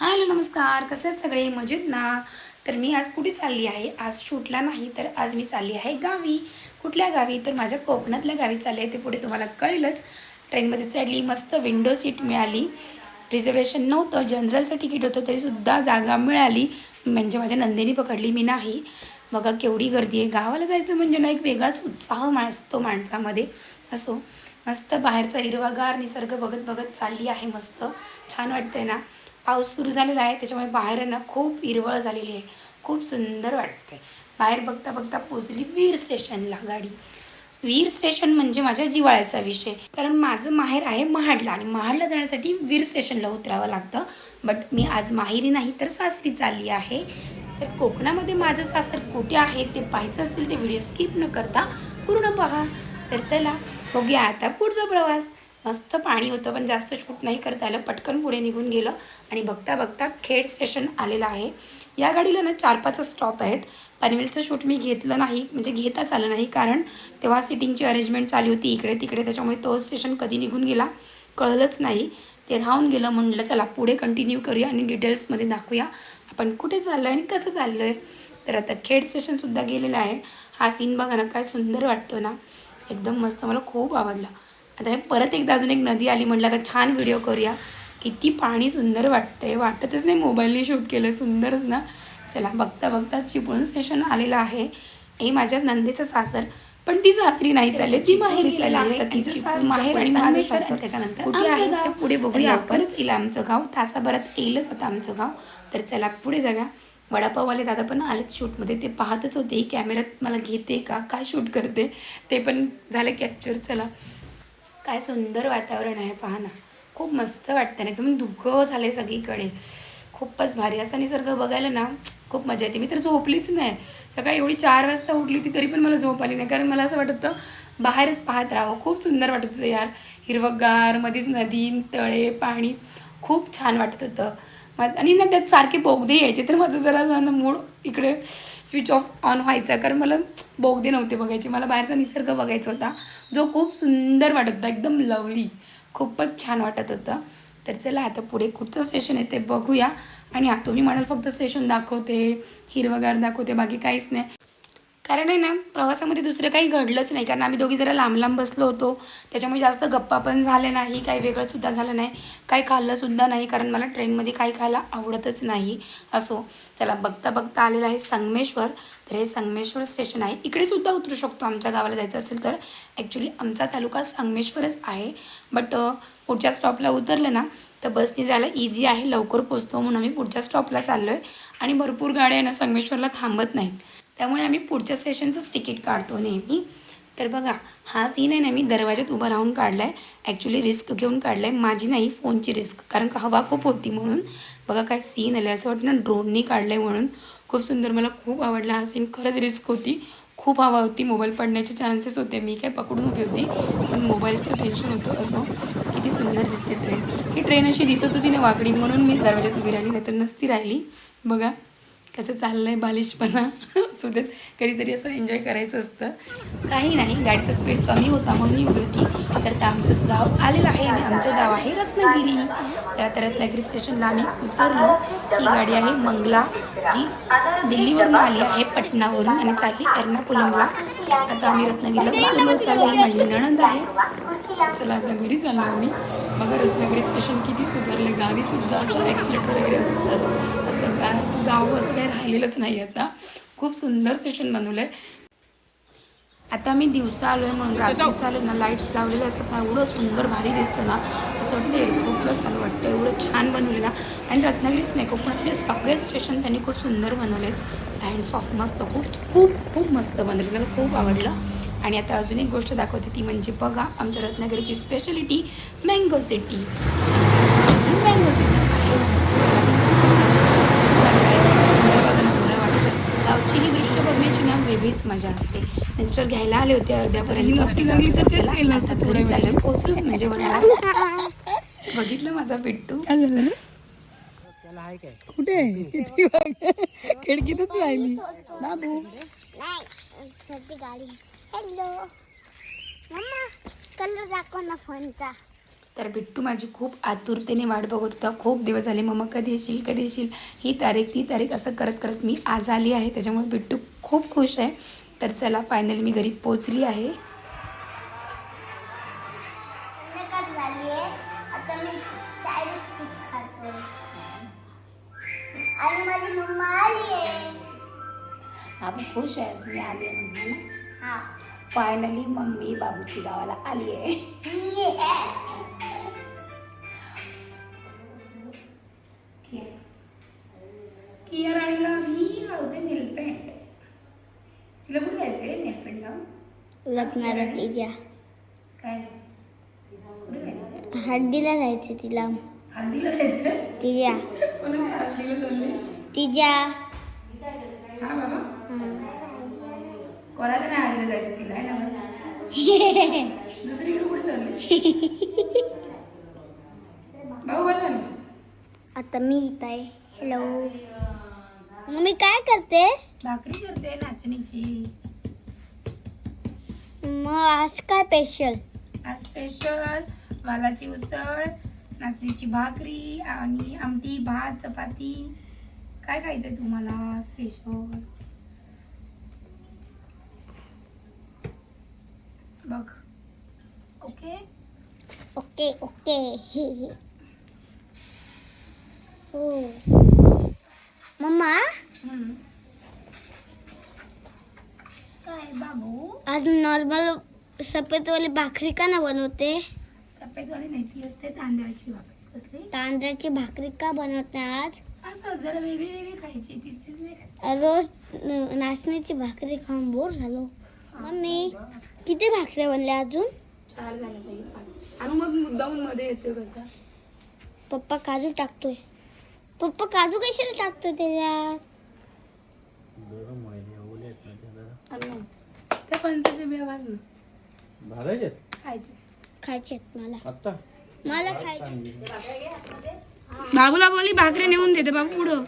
Hello नमस्कार. कसे आहेत सगळे? मजेत ना? तर मी आज कुठे चालली आहे? आज शूटला नाही तर आज मी चालली आहे गावी. कुठल्या गावी? तर माझ्या कोकणातल्या गावी चालली आहे. ते पुढे तुम्हाला कळेलच. ट्रेनमध्ये चढली मस्त विंडो सीट मिळाली. रिझर्वेशन नव्हतं. जनरलचं तिकीट होतं तरीसुद्धा जागा मिळाली. म्हणजे माझ्या नंदिनी पकडली मी नाही. बघा केवढी गर्दी आहे. गावाला जायचं म्हणजे ना एक वेगळाच उत्साह माणसतो माणसामध्ये. असो. मस्त बाहेरचा हिरवागार निसर्ग बघत बघत चालली आहे मस्त. छान वाटतंय ना? पाऊस सुरू झालेला आहे. त्याच्यामुळे बाहेर ना खूप हिरवळ झालेली आहे. खूप सुंदर वाटते बाहेर बघता बघता पोचली वीर स्टेशनला गाडी. वीर स्टेशन म्हणजे माझ्या जिवाळ्याचा विषय. कारण माझं माहेर आहे महाडला आणि महाडला जाण्यासाठी वीर स्टेशनला उतरावं लागतं. बट मी आज माहेरी नाही तर सासरी चालली आहे. तर कोकणामध्ये माझं सासर कुठे आहे ते पाहायचं असेल ते व्हिडिओ स्किप न करता पूर्ण पहा. तर चला बघूया आता पुढचा प्रवास. मस्त पाणी होतं पण जास्त शूट नाही करता आलं. पटकन पुढे निघून गेलं आणि बघता बघता खेड स्टेशन आलेलं आहे. या गाडीला ना चार पाच स्टॉप आहेत. पनवेलचं शूट मी घेतलं नाही म्हणजे घेताच आलं नाही कारण तेव्हा सिटिंगची अरेंजमेंट चालू होती. इकडे तिकडे त्याच्यामुळे तो स्टेशन कधी निघून गेला कळलंच नाही. ते राहून गेलं म्हणलं चला पुढे कंटिन्यू करूया आणि डिटेल्समध्ये दाखवूया. आपण कुठे चाललो आहे आणि कसं चाललं आहे तर आता खेड स्टेशनसुद्धा गेलेलं आहे. हा सीन बघा ना काय सुंदर वाटतो ना. एकदम मस्त मला खूप आवडला. आता हे परत एकदा अजून एक नदी आली म्हटलं का छान व्हिडिओ करूया. किती पाणी सुंदर वाटतंय. वाटतच नाही मोबाईलने शूट केलं सुंदरच ना. चला बघता बघता चिपळूण स्टेशन आलेलं आहे. हे माझ्या नंदेचं सासर पण ती सासरी नाही चालली ती माहेरी चालली आहे. तिचं माहेर आणि माझं सासर. त्याच्यानंतर. कुठे आहे? ते पुढे बघूया आपणच येईल आमचं गाव. तासाभरात येईलच आता आमचं गाव. तर चला पुढे जाऊया. वडापाववाले दादा पण आलेत शूटमध्ये. ते पाहतच होते ही कॅमेऱ्यात मला घेते का? काय शूट करते? ते पण झालं कॅप्चर चला. काय सुंदर वातावरण आहे पहा ना. खूप मस्त वाटतं ना एकदम धुकं झालं सगळीकडे. खूपच भारी. असा निसर्ग बघायला ना खूप मजा येते. मी तर झोपलीच नाही. सकाळी एवढी चार वाजता उठली होती तरी पण मला झोप आली नाही. कारण मला असं वाटत होतं बाहेरच पाहत राहावं. खूप सुंदर वाटत होतं यार. हिरवगार मध्येच नदी तळे पाणी. खूप छान वाटत होतं. आणि ना त्यात सारखे बोगदे यायचे तर माझं जरा जरा मूड इकडे स्विच ऑफ ऑन व्हायचा. कारण मला बोगदे नव्हते बघायचे. मला बाहेरचा निसर्ग बघायचा होता. जो खूप सुंदर वाटत होता. एकदम लवली खूपच छान वाटत होतं. तर चला आता पुढे कुठचं स्टेशन आहे ते बघूया. आणि हा तुम्ही म्हणाल फक्त स्टेशन दाखवते हिरवगार दाखवते बाकी काहीच नाही. कारण आहे ना प्रवासामध्ये दुसरं काही घडलंच नाही. कारण आम्ही दोघी जरा लांब लांब बसलो होतो. त्याच्यामुळे जास्त गप्पा पण झाले नाही काही वेगळंसुद्धा झालं नाही. काही खाल्लंसुद्धा नाही कारण मला ट्रेनमध्ये काही खायला आवडतच नाही. असो चला बघता बघता आलेलं आहे संगमेश्वर. तर हे संगमेश्वर स्टेशन आहे. इकडे सुद्धा उतरू शकतो आमच्या गावाला जायचं असेल तर. ॲक्च्युली आमचा तालुका संगमेश्वरच आहे. बट पुढच्या स्टॉपला उतरलं ना तर बसने जायला इझी आहे. लवकर पोचतो म्हणून आम्ही पुढच्या स्टॉपला चाललो आहे आणि भरपूर गाड्या आहे ना संगमेश्वरला थांबत नाहीत. त्यामुळे आम्ही पुढच्या सेशनचंच तिकीट काढतो नेहमी. तर बघा हा सीन आहे ना मी दरवाजात उभा राहून काढला आहे ॲक्च्युली रिस्क घेऊन काढला आहे माझी नाही फोनची रिस्क कारण का हवा खूप होती म्हणून. बघा काय सीन आलं असं वाटतं ना ड्रोननी काढलं आहे म्हणून. खूप सुंदर. मला खूप आवडला हा सीन खरंच रिस्क होती. खूप हवा होती. मोबाईल पडण्याचे चान्सेस होते. मी काय पकडून उभी होती. पण मोबाईलचं टेन्शन होतं असो. किती सुंदर दिसते ट्रेन ही ट्रेन अशी दिसत होती ना वाकडी. म्हणून मी दरवाजात उभी राहिली. नाहीतर नसती राहिली. बघा. कसं चाललं आहे बालिशपणा. सुद्धा कधीतरी असं एन्जॉय करायचं असतं. काही नाही गाडीचा स्पीड कमी होता म्हणून मी उभी होती. तर ते आमचंच गाव आलेलं आहे. आणि आमचं गाव आहे रत्नागिरी. तर आता रत्नागिरी स्टेशनला आम्ही उतरलो. ही गाडी आहे मंगला जी दिल्लीवरून आली आहे पटनावरून. आणि चालली एर्नाकुलमला. आता आम्ही रत्नागिरीला उतरलो चाललो आहे. माझी नणंद आहे. चला आता चाललो आम्ही. मग रत्नागिरी स्टेशन किती सुधारलं गावीसुद्धा असं ॲक्सिडेंट वगैरे असतात. असं काय असं गाव असं काही राहिलेलंच नाही आता. खूप सुंदर स्टेशन बनवलं आहे आता मी दिवसा आलो आहे म्हणून रात्री चालू ना. लाईट्स लावलेले असतात ना. एवढं सुंदर भारी दिसतं ना. असं वाटतं एअरपोर्टला चालू वाटतं एवढं छान बनवलेलं. आणि रत्नागिरीच नाही कोकणातले सगळे स्टेशन त्यांनी खूप सुंदर बनवले आहेत हँड्स सॉफ्ट मस्त खूप खूप खूप मस्त बनवले मला खूप आवडलं. आणि आता अजून एक गोष्ट दाखवते ती म्हणजे बघा आमच्या रत्नागिरीची speciality mango city mango city गावची ही दृश्य बघण्याची ना वेगळीच मजा असते. मिस्टर घ्यायला आले होते अर्ध्यापर्यंत. घरी चाललोय पोचलोच म्हणजे म्हणाला. बघितलं माझा पिट्टू. काय झालं ना कुठे? किती खिडकीतच राहिली. बाबू. गाडी. हॅलो मम्मा कलर दाखव ना फोनचा तर बिट्टू माझी खूप आतुरतेने वाट बघत होता. खूप दिवस झाले मम्मा कधी येशील? कधी येशील? ही तारीख ती तारीख असं करत करत मी आज आली आहे. त्याच्यामुळे बिट्टू खूप खुश आहे. तर चला फायनली मी घरी पोचली आहे. आपण खुश आहे मी आली आहे म्हणून. हा. फायनली मम्मी बाबूची गावाला आली आहे. लावून लग्नाला तिच्या. काय? कुठे जायचंय हळदीला जायचं तिला. हल्दीला तिच्या. कोणाच्या हल्दीला चालले तिच्या. हा बाबा. कोणाच्या नाही हल्दीला जायचं तिला आहे ना दुसरीकडे कुठे चालले? भाऊ बा झाले आता मी येत आहे. हॅलो मम्मी काय करतेस? भाकरी करते नाचणीची. मग आज काय स्पेशल आज स्पेशल वालाची उसळ नाचणीची भाकरी आणि आमटी भात चपाती. काय खायचंय तुम्हाला स्पेशल बघ. ओके ओके ओके हे. हे हो मम्मा हम्म. काय बाबू आज नॉर्मल सफेदवाली भाकरी का ना बनवते? सफेदवाली नाही ती असते तांदळाची भाकरी. कसली? तांदळाची भाकरी का बनवते आज? असं जरा वेगळी वेगळी खायची तीच तीच नाही खायची. रोज न- नाचणीची भाकरी खाऊन बोर झालो. मम्मी किती भाकऱ्या बनल्या अजून? चार झालं तरी पाच. आणि मग मुद्दाहून मध्ये येतोय कसा? पप्पा काजू टाकतोय. पप्पा काजू कशाला टाकतोय त्याच्यात? बिया भाज ना भाजायचे खायचे. खायचे आहेत मला. आत्ता? मला खायचे बाबूला बोली भाकरी नेऊन देते बाबू पुढं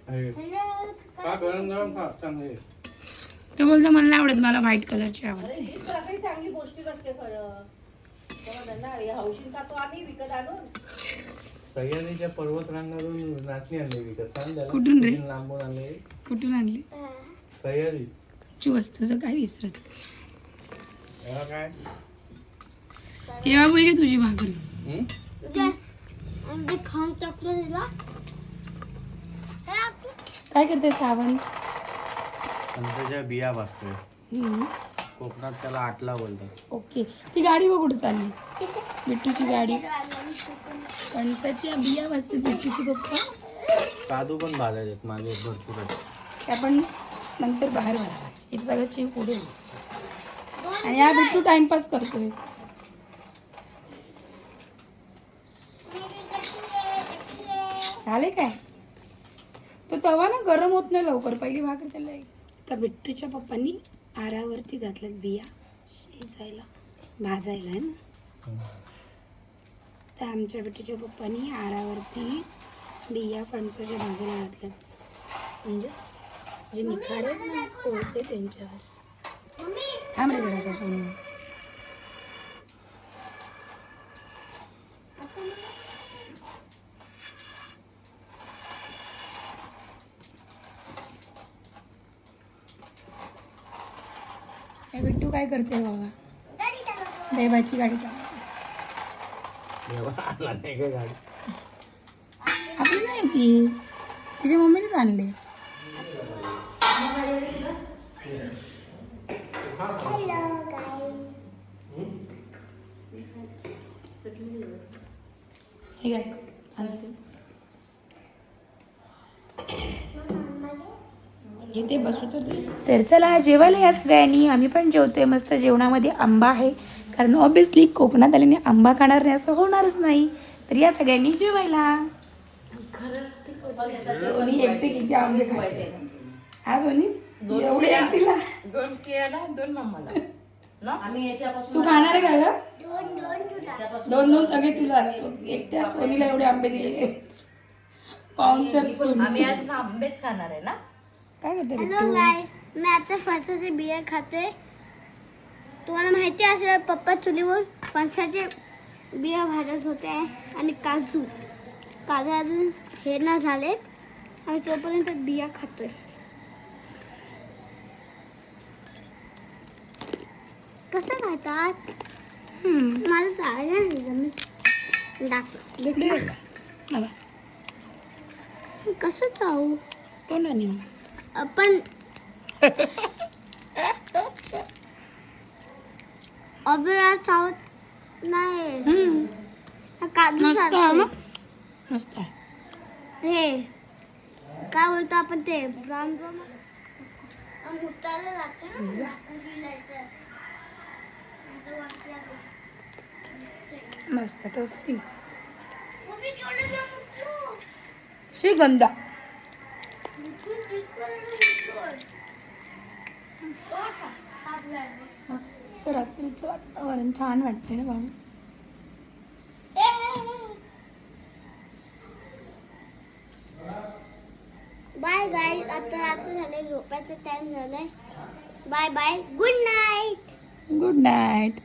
का गरम गरम खा चांगले ते बोलतो मला नाही आवडत मला व्हाईट कलरची आवडते. चांगली पौष्टिक असते फळं समजलं ना हे हौशीन खातो आम्ही विकत आणून. सह्याद्रीच्या पर्वत रांगावरून नाचणी आणली विकत सांग त्याला. कुठून रे? लांबून आणले? कुठून आणली? सह्याद्री ची वस्तूचं काय विसरत. तेव्हा काय? हे बाबू हे घे तुझी भाकरी. हं? ते खाऊन टाकलं तिला. काय करते सावंत? संत्र्याच्या बिया भाजतोय हम्म. कोकणात त्याला आटला बोलतात. ओके. ती गाडी बघ कुठं चालली. बिट्टूची गाडी. कणसाच्या बिया वाजते बिट्टूची पप्पा. काजू पण भाजायचे माझे भरपूर आहेत. ते आपण नंतर बाहेर भरणार इथं सगळं चिव पुढे आहे. आणि हा बिट्टू टाइमपास करतोय. झाले काय? तो तवा ना गरम होत नाही लवकर. पहिली भाकर त्याला एक. तर बिट्टूच्या पप्पांनी आरावरती घातल्यात बिया शिजायला भाजायला आहे ना. तर आमच्या बिट्टूच्या पप्पांनी आरावरती बिया फणसाच्या भाजायला घातल्यात म्हणजेच जे निखारे पोहोचते त्यांच्यावर. थांब रे जरासा सोनू. बिट्टू काय करते बाबा? देवाची गाडी चालवते नाही का आपली नाही ती. तिच्या मम्मीनेच आणले. हे काय येते बसू तर. तर चला जेवायला या सगळ्यांनी. आम्ही पण जेवतोय मस्त जेवणामध्ये आंबा आहे. कारण ऑब्विसली कोकणात आल्याने आंबा खाणार नाही असं होणारच नाही. तर या सगळ्यांनी जेवायला. सोनी एकटे किती आंबे खाते. हा सोनी? एवढे एकटीला? दोन केला दोन मम्माला ना आम्ही याच्यापासून तू खाणार आहे का ग? दोन दोन सगळे तुला. एकट्या सोनीला एवढे आंबे दिलेले पाहुणचार आम्ही आज आंबेच खाणार आहे ना? काय करते हॅलो गाईस मी आता फणसाचे बिया खातोय. तुम्हाला माहिती असेल पप्पा चुलीवर फणसाचे बिया भाजत होते आणि काजू. काजू अजून हे ना झालेत. आणि तोपर्यंत बिया खातोय. कसं खातात. मला चालेल मी दाख इकडे देते ये का? मला कसं चावू? तोंडाने. अबे यार चावत नाही. काजू मस्त आहे सारखं ना? मस्त आहे. हे काय बोलतो आपण ते? ब्राऊन लागतं लागेल. मस्त टेस्टी. मम्मी, केवढं लांब मस्त रात्रीचं वातावरण छान वाटते ना बाबा बाय गाय आता रात्र झाले झोपायचं टाइम झालाय. Bye bye good night good night